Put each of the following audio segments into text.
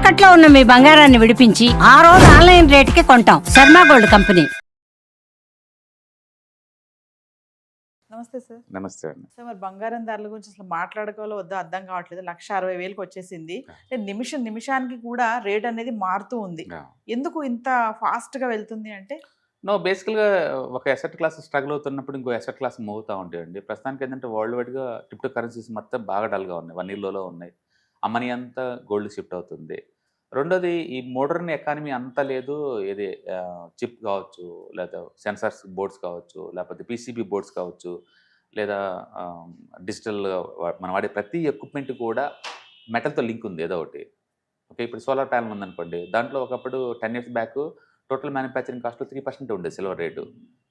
తాకట్లో ఉన్న మీ బంగారాన్ని విడిపించి ఆ రోజు ఆన్లైన్ రేటుకి కొంటాం. Sharma gold company. నమస్తే సార్. నమస్తే అండి. సార్ మరి బంగారం ధరల గురించి అసలు మాట్లాడుకోవాలో వద్దో అర్థం కావట్లేదు. లక్ష అరవై వేలకు వచ్చేసింది. అంటే నిమిషం నిమిషానికి కూడా రేట్ అనేది మారుతూ ఉంది. ఎందుకు ఇంత ఫాస్ట్గా వెళ్తుంది అంటే? నో బేసికల్గా ఒక ఎసెట్ క్లాస్ స్ట్రగుల్ అవుతున్నప్పుడు ఇంకో ఎసెట్ క్లాస్ మూవ్ అవుతూ ఉంటాయండి. ప్రస్తుతానికి ఏంటంటే వరల్డ్ వైడ్గా క్రిప్టో కరెన్సీస్ మొత్తం బాగా డల్గా ఉన్నాయి. వన్ ఇయర్లో ఉన్నాయి. ఆ మనీ అంతా గోల్డ్ షిఫ్ట్ అవుతుంది. రెండోది ఈ మోడర్న్ ఎకానమీ అంతా లేదు. ఇది చిప్ కావచ్చు లేదా సెన్సార్స్ బోర్డ్స్ కావచ్చు లేకపోతే పీసీబీ బోర్డ్స్ కావచ్చు లేదా డిజిటల్గా మనం వాడే ప్రతి ఎక్విప్మెంట్ కూడా మెటల్తో లింక్ ఉంది ఏదో ఒకటి. ఓకే ఇప్పుడు సోలార్ ప్యానల్ ఉందనుకోండి దాంట్లో ఒకప్పుడు ten years back total manufacturing కాస్ట్లో త్రీ పర్సెంట్ ఉండేది సిల్వర్ రేటు.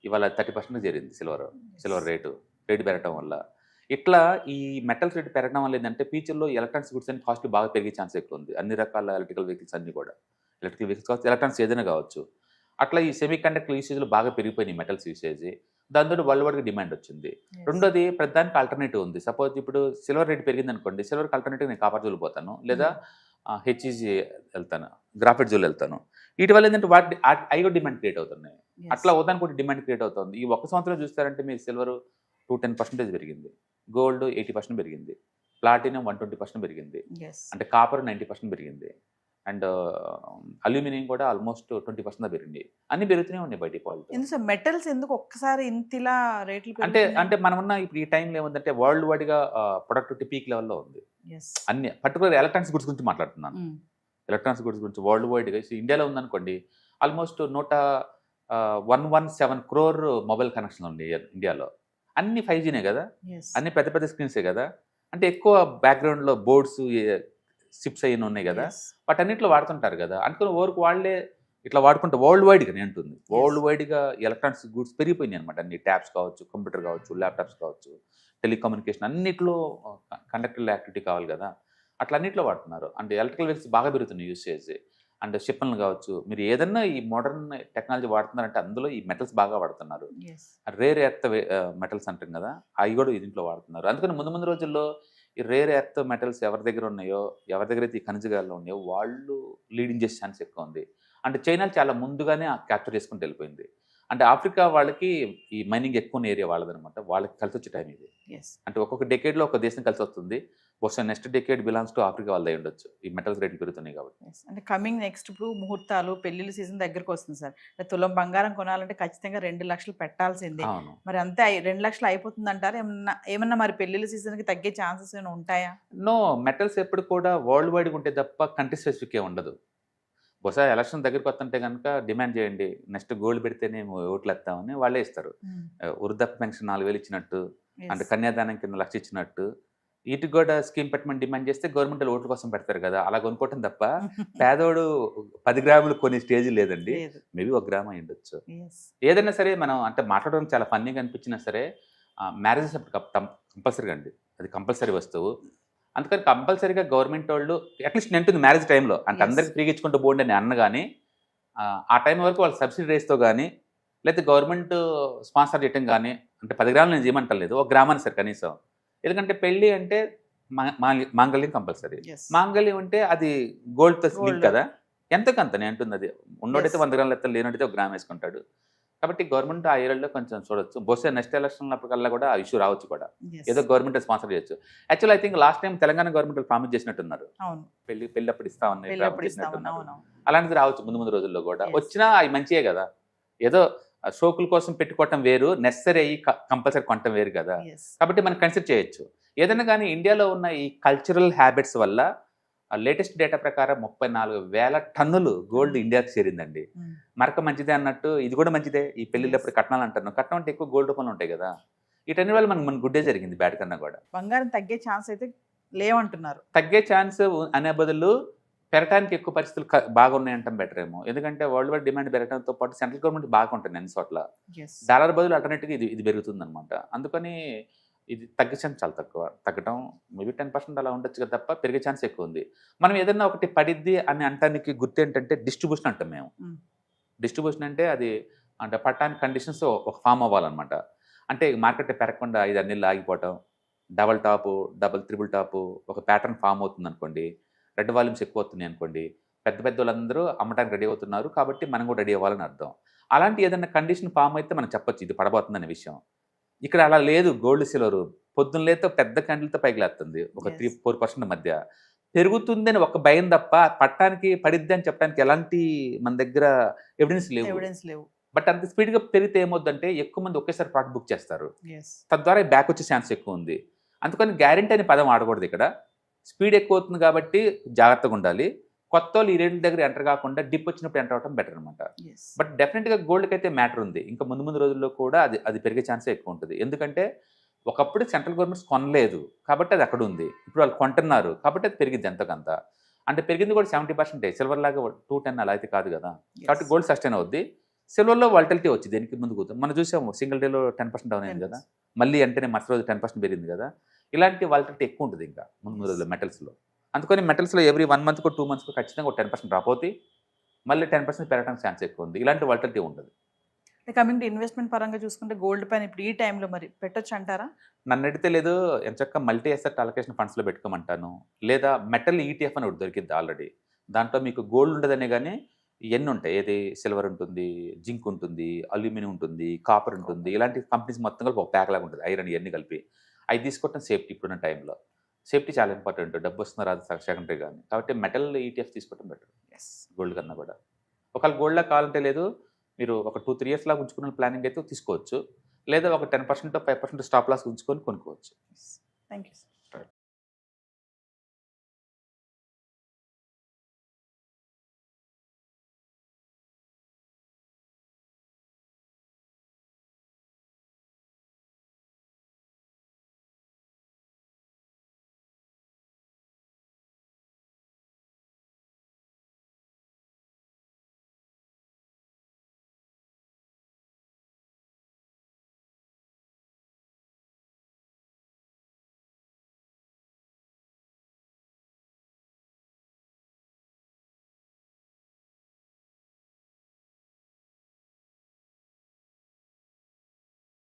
ఇవాళ థర్టీ పర్సెంట్ జరిగింది సిల్వర్ సిల్వర్ రేటు రేటు పెరగటం వల్ల. ఇట్లా ఈ మెటల్స్ రేటు పెరగడం వల్ల ఏంటంటే ఫ్యూచర్లో ఎలక్ట్రానిక్స్ గుడ్స్ అని కాస్ట్ బాగా పెరిగే ఛాన్స్ ఎక్కువ ఉంది అన్ని రకాల ఎలక్ట్రికల్ వెహికల్స్ అన్ని కూడా. ఎలక్ట్రికల్ వెహికల్స్ కావచ్చు ఎలక్ట్రానిక్స్ ఏదైనా కావచ్చు. అట్లా ఈ సెమీ కండక్టర్ యూసేజ్లో బాగా పెరిగిపోయినాయి మెటల్స్ యూసేజ్. దాంతో వరల్డ్ వైడ్గా డిమాండ్ వచ్చింది. రెండోది ప్రధానికి ఆల్టర్నేటివ్ ఉంది. సపోజ్ ఇప్పుడు సిల్వర్ రేట్ పెరిగింది అనుకోండి సిల్వర్కి ఆల్టర్నేటివ్ నేను కాపర్ జోలు పోతాను లేదా హెచ్ఈజీ వెళ్తాను గ్రాఫైట్ జోలు వెళ్తాను. వీటి వల్ల ఏంటంటే వాటి అవి కూడా డిమాండ్ క్రియేట్ అవుతున్నాయి. అట్లా ఉదాహరణ కూడా డిమాండ్ క్రియేట్ అవుతుంది. ఈ ఒక్క సంవత్సరం చూస్తారంటే మీరు సిల్వర్ టూ టెన్ పర్సెంటేజ్ పెరిగింది. గోల్డ్ ఎయిటీ పర్సెంట్ పెరిగింది. ప్లాటినం వన్ ట్వంటీ పర్సెంట్ పెరిగింది. అంటే కాపర్ నైంటీ పర్సెంట్ పెరిగింది. అండ్ అల్యూమినియం కూడా ఆల్మోస్ట్ ట్వంటీ పర్సెంట్ పెరిగింది. అన్ని పెరుగుతూనే ఉన్నాయి బై డిఫాల్ట్ ఎందుకు సార్? మెటల్స్ ఎందుకు ఒక్కసారి ఇంతిలా రేట్లు అంటే? అంటే మనం ఉన్న ఇప్పుడు ఈ టైంలో ఏముందంటే వరల్డ్ వైడ్గా ప్రొడక్టివిటీ పీక్ లెవెల్లో ఉంది. అన్ని పర్టికులర్ ఎలక్ట్రానిక్స్ గుడ్స్ గురించి మాట్లాడుతున్నాను. Mm. ఎలక్ట్రానిక్స్ గుడ్స్ గురించి వరల్డ్ వైడ్గా ఇండియాలో ఉందనుకోండి ఆల్మోస్ట్ నూట one one seven crore mobile connection ఉంది ఇండియాలో. అన్ని ఫైవ్ జీనే కదా. అన్ని పెద్ద పెద్ద స్క్రీన్సే కదా? అంటే ఎక్కువ బ్యాక్గ్రౌండ్లో బోర్డ్స్ సిప్స్ అయిన ఉన్నాయి కదా. వాటన్నిటిలో వాడుతుంటారు కదా? అనుకున్న ఓరకు వాళ్ళే ఇట్లా వాడుకుంటే వరల్డ్ వైడ్గా నేను అంటుంది వరల్డ్ వైడ్గా ఎలక్ట్రానిక్స్ గూడ్స్ పెరిగిపోయినాయి అనమాట అన్ని ట్యాబ్స్ కావచ్చు కంప్యూటర్ కావచ్చు ల్యాప్టాప్స్ కావచ్చు టెలికమ్యూనికేషన్ అన్నిట్లో కండక్టర్ యాక్టివిటీ కావాలి కదా? అట్లా అన్నిట్లో వాడుతున్నారు. అంటే ఎలక్ట్రికల్ వెహికల్స్ బాగా పెరుగుతున్నాయి యూసేజ్ అండ్ షిప్పన్లు కావచ్చు మీరు ఏదన్నా ఈ మోడర్న్ టెక్నాలజీ వాడుతున్నారంటే అందులో ఈ మెటల్స్ బాగా వాడుతున్నారు. రేర్ ఎర్త్ మెటల్స్ అంటాం కదా అవి కూడా దీంట్లో వాడుతున్నారు. అందుకని ముందు ముందు రోజుల్లో ఈ రేర్ ఎర్త్ మెటల్స్ ఎవరి దగ్గర ఉన్నాయో ఎవరి దగ్గర అయితే ఈ ఖనిజగాల్లో ఉన్నాయో వాళ్ళు లీడింగ్ చేసే ఛాన్స్ ఎక్కువ ఉంది. అంటే చైనా చాలా ముందుగానే క్యాప్చర్ చేసుకుంటూ వెళ్ళిపోయింది. అంటే ఆఫ్రికా వాళ్ళకి ఈ మైనింగ్ ఎక్కువ ఏరియా వాళ్ళదనమాట. వాళ్ళకి కలిసి వచ్చే టైం ఇది. అంటే ఒక్కొక్క డెకేడ్లో ఒక దేశం కలిసి వస్తుంది బహుశా next decade belongs to Africa వాళ్ళదే ఉండొచ్చు. ఈ మెటల్స్ రేట్లు పెరుగుతున్నాయి కాబట్టి. అంటే కమింగ్ నెక్స్ట్ ఇప్పుడు ముహూర్తాలు పెళ్ళిళ్ళ సీజన్ దగ్గరకు వస్తుంది సార్. తులం బంగారం కొనాలంటే ఖచ్చితంగా రెండు లక్షలు పెట్టాల్సిందే. మరి అంతే రెండు లక్షలు అయిపోతుంది అంటారు ఏమన్నా ఏమన్నా మరి పెళ్ళిళ్ళ సీజన్కి తగ్గే ఛాన్సెస్ ఏమైనా ఉంటాయా? నో మెటల్స్ ఎప్పుడు కూడా వరల్డ్ వైడ్గా ఉంటే తప్ప కంట్రీ స్పెసిఫిక్ ఏ ఉండదు. బహుశా ఎలక్షన్ దగ్గరికి వస్తుంటే కనుక డిమాండ్ చేయండి. నెక్స్ట్ గోల్డ్ పెడితేనే ఓట్లు వేస్తామని వాళ్ళే ఇస్తారు. వృద్ధాప్య పెన్షన్ నాలుగు వేలు ఇచ్చినట్టు. అంటే కన్యాదానం కింద లక్ష ఇచ్చినట్టు వీటికి కూడా స్కీమ్ పెట్టమని డిమాండ్ చేస్తే గవర్నమెంట్ ఓట్ల కోసం పెడతారు కదా అలా కొనుక్కోవటం తప్ప పేదోడు పది గ్రాములు కొన్ని స్టేజ్ లేదండి. లేదు. మేబీ ఒక గ్రామ్ అయి ఉండొచ్చు. ఏదైనా సరే మనం అంటే మాట్లాడడం చాలా ఫన్నీగా అనిపించినా సరే మ్యారేజెస్ కంపల్సరీగా అండి. అది కంపల్సరీ వస్తువు. అందుకని కంపల్సరీగా గవర్నమెంట్ వాళ్ళు అట్లీస్ట్ ఉంటుంది మ్యారేజ్ టైంలో అంటే. అందరికి ఫ్రీగా ఇచ్చుకుంటూ పోండి అని అన్న కానీ ఆ టైం వరకు వాళ్ళు సబ్సిడీ రేస్తో కానీ లేకపోతే గవర్నమెంట్ స్పాన్సర్ చేయటం కానీ అంటే పది గ్రాములు నేను చేయమంటలేదు ఒక గ్రామాన్ని సార్ కనీసం. ఎందుకంటే పెళ్ళి అంటే మా- మాంగ- మాంగళ్యం కంపల్సరీ. మాంగళ్యం అంటే అది గోల్డ్తో లింక్. కదా? ఎంతకంత నేను అంటుంది అది ఉన్నోడైతే. వంద గ్రాములు ఎత్తాడు లేనోడైతే ఒక గ్రామ్ వేసుకుంటాడు. కాబట్టి గవర్నమెంట్ ఆ ఏరియాలో కొంచెం చూడొచ్చు. బహుశా నెక్స్ట్ ఎలక్షన్ అప్పటికల్లా కూడా ఆ ఇష్యూ రావచ్చు కూడా. ఏదో గవర్నమెంట్ స్పాన్సర్ చేయొచ్చు. Actual I think last time Telangana government promise చేసినట్టున్నారు. పెళ్ళి పెళ్ళి అప్పుడు ఇస్తా ఉన్నాయి అలాంటిది రావచ్చు ముందు ముందు రోజుల్లో కూడా. వచ్చినా అవి మంచియే కదా? ఏదో షోకుల కోసం పెట్టుకోవటం వేరు నెసరీ అయ్యి కంపల్సరీ కొనటం వేరు కదా. కాబట్టి మనం కన్సిడర్ చేయొచ్చు. ఏదైనా కానీ ఇండియాలో ఉన్న ఈ కల్చరల్ హ్యాబిట్స్ వల్ల లేటెస్ట్ డేటా ప్రకారం ముప్పై నాలుగు వేల టన్నులు గోల్డ్ ఇండియాకి చేరిందండి. Mm. మరక మంచిదే అన్నట్టు ఇది కూడా మంచిదే. ఈ పెళ్ళిళ్ళప్పుడు కట్నాలు అంటాను కట్నం అంటే ఎక్కువ గోల్డ్ రూపంలో ఉంటాయి కదా. వీటన్ని వల్ల మనకు మన గుడ్డే జరిగింది బ్యాడ్ కన్నా కూడా. బంగారం తగ్గే ఛాన్స్ అయితే లేవంటున్నారు. తగ్గే ఛాన్స్ అనే బదులు పెరగడానికి ఎక్కువ పరిస్థితులు బాగున్నాయంటాం బెటర్ ఏమో ఎందుకంటే వరల్డ్ వైడ్ డిమాండ్ పెరగడంతో పాటు సెంట్రల్ గవర్నమెంట్ బాగా ఉంటుంది అన్ని చోట్ల. డాలర్ బదులు ఆల్టర్నేట్గా ఇది ఇది పెరుగుతుంది అనమాట అందుకని ఇది తగ్గే ఛాన్స్ చాలా తక్కువ. తగ్గడం మేబీ టెన్ పర్సెంట్ అలా ఉండొచ్చు కదా తప్ప పెరిగే ఛాన్స్ ఎక్కువ ఉంది. మనం ఏదైనా ఒకటి పడిద్ది అని అంటానికి గుర్తు ఏంటంటే డిస్ట్రిబ్యూషన్ అంటాం మేము. డిస్ట్రిబ్యూషన్ అంటే అది అంటే పట్టానికి కండిషన్స్ ఒక ఫామ్ అవ్వాలన్నమాట. అంటే మార్కెట్ పెరగకుండా ఐదు అన్ని ఆగిపోవటం double top double triple top ఒక ప్యాటర్న్ ఫామ్ అవుతుంది అనుకోండి రెడ్ వాల్యూమ్స్ ఎక్కువ అవుతున్నాయి అనుకోండి పెద్ద పెద్ద వాళ్ళందరూ అమ్మటానికి రెడీ అవుతున్నారు కాబట్టి మనం కూడా రెడీ అవ్వాలని అర్థం. అలాంటి ఏదైనా కండిషన్ ఫామ్ అయితే మనం చెప్పొచ్చు ఇది పడబోతుందనే విషయం. ఇక్కడ అలా లేదు గోల్డ్ సిల్వర్. పొద్దున్న లేతో పెద్ద కండ్లతో పైకి లేస్తుంది ఒక. త్రీ ఫోర్ పర్సెంట్ మధ్య. పెరుగుతుందని ఒక భయం తప్ప పట్టడానికి పడిద్ది అని చెప్పడానికి ఎలాంటి మన దగ్గర ఎవిడెన్స్ లేవు. ఎవిడెన్స్ లేవు. బట్ అంత స్పీడ్గా పెరిగితే ఏమవుద్దంటే ఎక్కువ మంది ఒకేసారి ప్రోడక్ట్ బుక్ చేస్తారు. తద్వారా బ్యాక్ వచ్చే ఛాన్స్ ఎక్కువ ఉంది. అందుకని గ్యారెంటీ అనే పదం ఆడకూడదు ఇక్కడ. స్పీడ్ ఎక్కువ అవుతుంది కాబట్టి జాగ్రత్తగా ఉండాలి. కొత్త వాళ్ళు ఈ రేట్ల దగ్గర ఎంటర్ కాకుండా డిప్ వచ్చినప్పుడు ఎంటర్ అవడం బెటర్ అనమాట బట్ డెఫినెట్గా గోల్డ్కి అయితే మ్యాటర్ ఉంది. ఇంకా ముందు ముందు రోజుల్లో కూడా అది అది పెరిగే ఛాన్సే ఎక్కువ ఉంటుంది. ఎందుకంటే ఒకప్పుడు సెంట్రల్ గవర్నమెంట్స్ కొనలేదు. కాబట్టి అది అక్కడ ఉంది. ఇప్పుడు వాళ్ళు కొంటున్నారు. కాబట్టి అది పెరిగింది ఎంతకంత. అంటే పెరిగింది కూడా సెవెంటీ పర్సెంట్. సిల్వర్ లాగా టూ టెన్ అలా అయితే కాదు కదా. కాబట్టి గోల్డ్ సస్టైన్ అవుద్ది. సిల్వర్లో వాలిటిలిటీ వచ్చింది దేనికి ముందు కూర్చొని మనం చూసాము సింగిల్ డేలో టెన్ పర్సెంట్ డౌన్ అయింది కదా. మళ్ళీ వెంటనే మరుసటి రోజు టెన్ పర్సెంట్ పెరిగింది కదా. ఇలాంటి వాలిటిలిటీ ఎక్కువ ఉంటుంది ఇంకా ముందు రోజుల్లో మెటల్స్లో అందుకని మెటల్స్లో ఎవ్రీ వన్ మంత్కు టూ మంత్స్కి ఖచ్చితంగా ఒక టెన్ పర్సెంట్ డ్రాప్ అవుతాయి. మళ్ళీ టెన్ పర్సెంట్ పెరగడానికి ఛాన్స్ ఎక్కువ ఉంది. ఇలాంటి వాలిటిలిటీ ఉంటుంది కమింగ్ టు ఇన్వెస్ట్మెంట్ పరంగా చూసుకుంటే గోల్డ్ పైన ఇప్పుడు ఈ టైంలో మరి పెట్టొచ్చు అంటారా? నన్ను అడిగితే లేదు ఎంచక్క మల్టీ ఎసెట్ అలొకేషన్ ఫండ్స్లో పెట్టుకోమంటాను. లేదా మెటల్ ఈటీఎఫ్ అని ఒకటి దొరికింది ఆల్రెడీ దాంట్లో మీకు గోల్డ్ ఉండదనే కానీ ఎన్ని ఉంటాయి. ఏది? సిల్వర్ ఉంటుంది జింక్ ఉంటుంది అల్యూమినియం ఉంటుంది కాపర్ ఉంటుంది. ఇలాంటి కంపెనీస్ మొత్తం కలిపి ఒక ప్యాక్ లాగా ఉంటుంది. ఐరన్ ఇవన్నీ కలిపి. అవి తీసుకోవటం సేఫ్టీ ఇప్పుడున్న టైంలో. సేఫ్టీ చాలా ఇంపార్టెంట్. డబ్బు వస్తున్న రాదు సెకండరీ కానీ. కాబట్టి మెటల్ ఈటీఎఫ్ తీసుకోవటం బెటర్ ఎస్ గోల్డ్ కన్నా కూడా. ఒకవేళ గోల్డ్లో కావాలంటే లేదు మీరు ఒక టూ త్రీ ఇయర్స్ లాగా ఉంచుకున్న ప్లానింగ్ అయితే తీసుకోవచ్చు. లేదా ఒక ten percent five percent stop loss ఉంచుకొని కొనుక్కోవచ్చు. Thank you